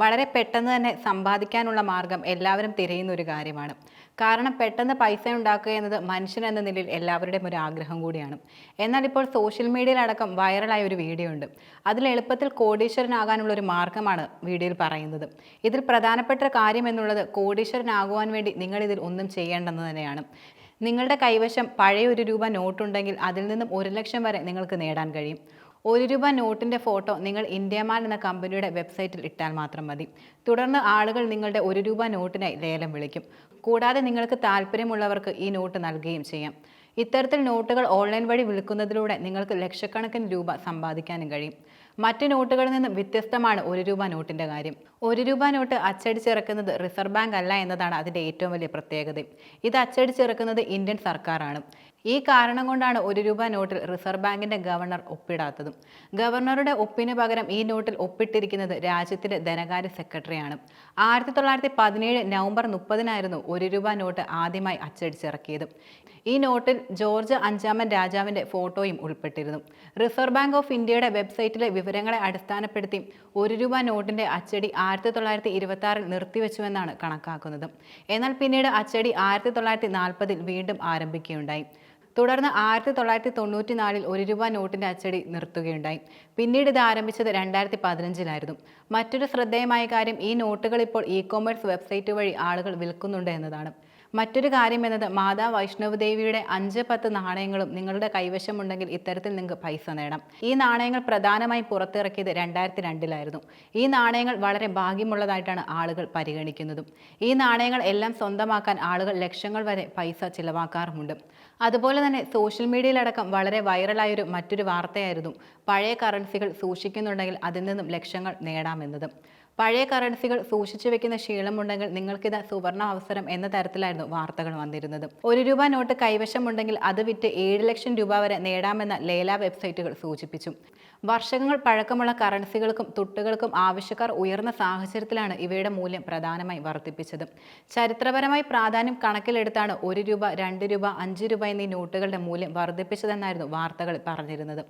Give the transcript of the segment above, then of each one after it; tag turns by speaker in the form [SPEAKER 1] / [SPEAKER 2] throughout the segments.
[SPEAKER 1] വളരെ പെട്ടെന്ന് തന്നെ സമ്പാദിക്കാനുള്ള മാർഗം എല്ലാവരും തിരയുന്ന ഒരു കാര്യമാണ്. കാരണം പെട്ടെന്ന് പൈസ ഉണ്ടാക്കുക എന്നത് മനുഷ്യൻ എന്ന നിലയിൽ എല്ലാവരുടെയും ഒരു ആഗ്രഹം കൂടിയാണ്. എന്നാൽ ഇപ്പോൾ സോഷ്യൽ മീഡിയയിലടക്കം വൈറലായ ഒരു വീഡിയോ ഉണ്ട്. അതിൽ എളുപ്പത്തിൽ കോടീശ്വരനാകാനുള്ള ഒരു മാർഗമാണ് വീഡിയോയിൽ പറയുന്നത്. ഇതിൽ പ്രധാനപ്പെട്ട കാര്യം എന്നുള്ളത് കോടീശ്വരനാകുവാൻ വേണ്ടി നിങ്ങൾ ഇതിൽ ഒന്നും ചെയ്യേണ്ടെന്ന് തന്നെയാണ്. നിങ്ങളുടെ കൈവശം പഴയ ഒരു രൂപ നോട്ടുണ്ടെങ്കിൽ അതിൽ നിന്നും ഒരു ലക്ഷം വരെ നിങ്ങൾക്ക് നേടാൻ കഴിയും. ഒരു രൂപ നോട്ടിന്റെ ഫോട്ടോ നിങ്ങൾ ഇന്ത്യമാൻ എന്ന കമ്പനിയുടെ വെബ്സൈറ്റിൽ ഇട്ടാൽ മാത്രം മതി. തുടർന്ന് ആളുകൾ നിങ്ങളുടെ ഒരു രൂപ നോട്ടിനായി ലേലം വിളിക്കും. കൂടാതെ നിങ്ങൾക്ക് താല്പര്യമുള്ളവർക്ക് ഈ നോട്ട് നൽകുകയും ചെയ്യാം. ഇത്തരത്തിൽ നോട്ടുകൾ ഓൺലൈൻ വഴി വിൽക്കുന്നതിലൂടെ നിങ്ങൾക്ക് ലക്ഷക്കണക്കിന് രൂപ സമ്പാദിക്കാനും കഴിയും. മറ്റ് നോട്ടുകളിൽ നിന്നും വ്യത്യസ്തമാണ് ഒരു രൂപ നോട്ടിന്റെ കാര്യം. ഒരു രൂപ നോട്ട് അച്ചടിച്ചിറക്കുന്നത് റിസർവ് ബാങ്ക് അല്ല എന്നതാണ് അതിന്റെ ഏറ്റവും വലിയ പ്രത്യേകത. ഇത് അച്ചടിച്ചിറക്കുന്നത് ഇന്ത്യൻ സർക്കാരാണ്. ഈ കാരണം കൊണ്ടാണ് ഒരു രൂപ നോട്ടിൽ റിസർവ് ബാങ്കിന്റെ ഗവർണർ ഒപ്പിടാത്തതും. ഗവർണറുടെ ഒപ്പിന് പകരം ഈ നോട്ടിൽ ഒപ്പിട്ടിരിക്കുന്നത് രാജ്യത്തിന്റെ ധനകാര്യ സെക്രട്ടറിയാണ്. ആയിരത്തി തൊള്ളായിരത്തി പതിനേഴ് നവംബർ മുപ്പതിനായിരുന്നു ഒരു രൂപ നോട്ട് ആദ്യമായി അച്ചടിച്ചിറക്കിയത്. ഈ നോട്ടിൽ ജോർജ് അഞ്ചാമൻ രാജാവിന്റെ ഫോട്ടോയും ഉൾപ്പെട്ടിരുന്നു. റിസർവ് ബാങ്ക് ഓഫ് ഇന്ത്യയുടെ വെബ്സൈറ്റിലെ വിവരങ്ങളെ അടിസ്ഥാനപ്പെടുത്തി ഒരു രൂപ നോട്ടിന്റെ അച്ചടി ആയിരത്തി തൊള്ളായിരത്തി ഇരുപത്തി ആറിൽ നിർത്തിവെച്ചുവെന്നാണ് കണക്കാക്കുന്നത്. എന്നാൽ പിന്നീട് അച്ചടി ആയിരത്തി തൊള്ളായിരത്തി നാൽപ്പതിൽ വീണ്ടും ആരംഭിക്കുകയുണ്ടായി. തുടർന്ന് ആയിരത്തി തൊള്ളായിരത്തി തൊണ്ണൂറ്റി നാലിൽ ഒരു രൂപ നോട്ടിന്റെ അച്ചടി നിർത്തുകയുണ്ടായി. പിന്നീട് ഇത് ആരംഭിച്ചത് രണ്ടായിരത്തി പതിനഞ്ചിലായിരുന്നു മറ്റൊരു ശ്രദ്ധേയമായ കാര്യം ഈ നോട്ടുകൾ ഇപ്പോൾ ഇ കോമേഴ്സ് വെബ്സൈറ്റ് വഴി ആളുകൾ വിൽക്കുന്നുണ്ട് എന്നതാണ്. മറ്റൊരു കാര്യം എന്നത് മാതാ വൈഷ്ണവ് ദേവിയുടെ അഞ്ച് പത്ത് നാണയങ്ങളും നിങ്ങളുടെ കൈവശമുണ്ടെങ്കിൽ ഇത്തരത്തിൽ നിങ്ങൾക്ക് പൈസ നേടാം. ഈ നാണയങ്ങൾ പ്രധാനമായും പുറത്തിറക്കിയത് രണ്ടായിരത്തി രണ്ടിലായിരുന്നു. ഈ നാണയങ്ങൾ വളരെ ഭാഗ്യമുള്ളതായിട്ടാണ് ആളുകൾ പരിഗണിക്കുന്നതും. ഈ നാണയങ്ങൾ എല്ലാം സ്വന്തമാക്കാൻ ആളുകൾ ലക്ഷങ്ങൾ വരെ പൈസ ചിലവാക്കാറുമുണ്ട്. അതുപോലെ തന്നെ സോഷ്യൽ മീഡിയയിലടക്കം വളരെ വൈറലായൊരു മറ്റൊരു വാർത്തയായിരുന്നു. പഴയ കറൻസികൾ സൂക്ഷിക്കുന്നുണ്ടെങ്കിൽ അതിൽ നിന്നും ലക്ഷങ്ങൾ നേടാമെന്നതും. പഴയ കറൻസികൾ സൂക്ഷിച്ചു വെക്കുന്ന ശീലമുണ്ടെങ്കിൽ നിങ്ങൾക്കിത് സുവർണ അവസരം എന്ന തരത്തിലായിരുന്നു വാർത്തകൾ വന്നിരുന്നത്. ഒരു രൂപ നോട്ട് കൈവശമുണ്ടെങ്കിൽ അത് വിറ്റ് ഏഴ് ലക്ഷം രൂപ വരെ നേടാമെന്ന് ലേല വെബ്സൈറ്റുകൾ സൂചിപ്പിച്ചു. വർഷങ്ങൾ പഴക്കമുള്ള കറൻസികൾക്കും തുട്ടുകൾക്കും ആവശ്യക്കാർ ഉയർന്ന സാഹചര്യത്തിലാണ് ഇവയുടെ മൂല്യം പ്രധാനമായി വർദ്ധിപ്പിച്ചത്. ചരിത്രപരമായി പ്രാധാന്യം കണക്കിലെടുത്താണ് ഒരു രൂപ രണ്ട് രൂപ അഞ്ച് രൂപ എന്നീ നോട്ടുകളുടെ മൂല്യം വർദ്ധിപ്പിച്ചതെന്നായിരുന്നു വാർത്തകൾ പറഞ്ഞിരുന്നത്.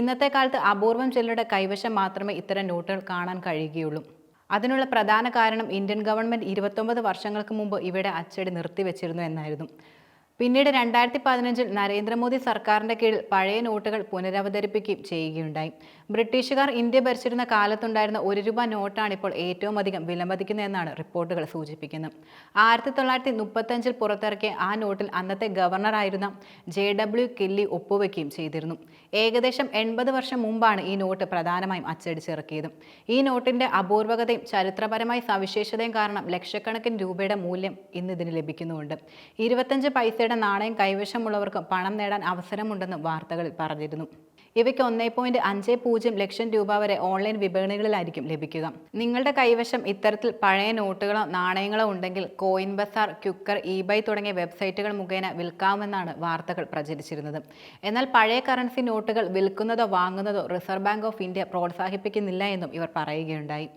[SPEAKER 1] ഇന്നത്തെ കാലത്ത് അപൂർവം ചിലരുടെ കൈവശം മാത്രമേ ഇത്തരം നോട്ടുകൾ കാണാൻ കഴിയുകയുള്ളൂ. അതിനുള്ള പ്രധാന കാരണം ഇന്ത്യൻ ഗവൺമെന്റ് ഇരുപത്തൊമ്പത് വർഷങ്ങൾക്ക് മുമ്പ് ഇവിടെ അച്ചടി നിർത്തിവെച്ചിരുന്നു എന്നായിരുന്നു. പിന്നീട് രണ്ടായിരത്തി പതിനഞ്ചിൽ നരേന്ദ്രമോദി സർക്കാരിന്റെ കീഴിൽ പഴയ നോട്ടുകൾ പുനരവതരിപ്പിക്കുകയും ചെയ്യുകയുണ്ടായി. ബ്രിട്ടീഷുകാർ ഇന്ത്യ ഭരിച്ചിരുന്ന കാലത്തുണ്ടായിരുന്ന ഒരു രൂപ നോട്ടാണ് ഇപ്പോൾ ഏറ്റവും അധികം വിലമതിക്കുന്നതെന്നാണ് റിപ്പോർട്ടുകൾ സൂചിപ്പിക്കുന്നത്. ആയിരത്തി തൊള്ളായിരത്തി മുപ്പത്തഞ്ചിൽ പുറത്തിറക്കിയ ആ നോട്ടിൽ അന്നത്തെ ഗവർണറായിരുന്ന ജെ ഡബ്ല്യു കില്ലി ഒപ്പുവെക്കുകയും ചെയ്തിരുന്നു. ഏകദേശം എൺപത് വർഷം മുമ്പാണ് ഈ നോട്ട് പ്രധാനമായും അച്ചടിച്ചിറക്കിയത്. ഈ നോട്ടിന്റെ അപൂർവകതയും ചരിത്രപരമായ സവിശേഷതയും കാരണം ലക്ഷക്കണക്കിന് രൂപയുടെ മൂല്യം ഇന്ന് ഇതിന് ലഭിക്കുന്നുണ്ട് ഇരുപത്തഞ്ച് പൈസയുടെ നാണയം കൈവശമുള്ളവർക്ക് പണം നേടാൻ അവസരമുണ്ടെന്ന് വാർത്തകളിൽ പറഞ്ഞിരുന്നു. ഇവയ്ക്ക് ഒന്നേ പോയിന്റ് അഞ്ച് പൂജ്യം ലക്ഷം രൂപ വരെ ഓൺലൈൻ വിപണികളിലായിരിക്കും ലഭിക്കുക. നിങ്ങളുടെ കൈവശം ഇത്തരത്തിൽ പഴയ നോട്ടുകളോ നാണയങ്ങളോ ഉണ്ടെങ്കിൽ കോയിൻ ബസാർ ക്യുക്കർ ഇബൈ തുടങ്ങിയ വെബ്സൈറ്റുകൾ മുഖേന വിൽക്കാമെന്നാണ് വാർത്തകൾ പ്രചരിച്ചിരുന്നത്. എന്നാൽ പഴയ കറൻസി നോട്ടുകൾ വിൽക്കുന്നതോ വാങ്ങുന്നതോ റിസർവ് ബാങ്ക് ഓഫ് ഇന്ത്യ പ്രോത്സാഹിപ്പിക്കുന്നില്ല എന്നും ഇവർ പറയുകയുണ്ടായി.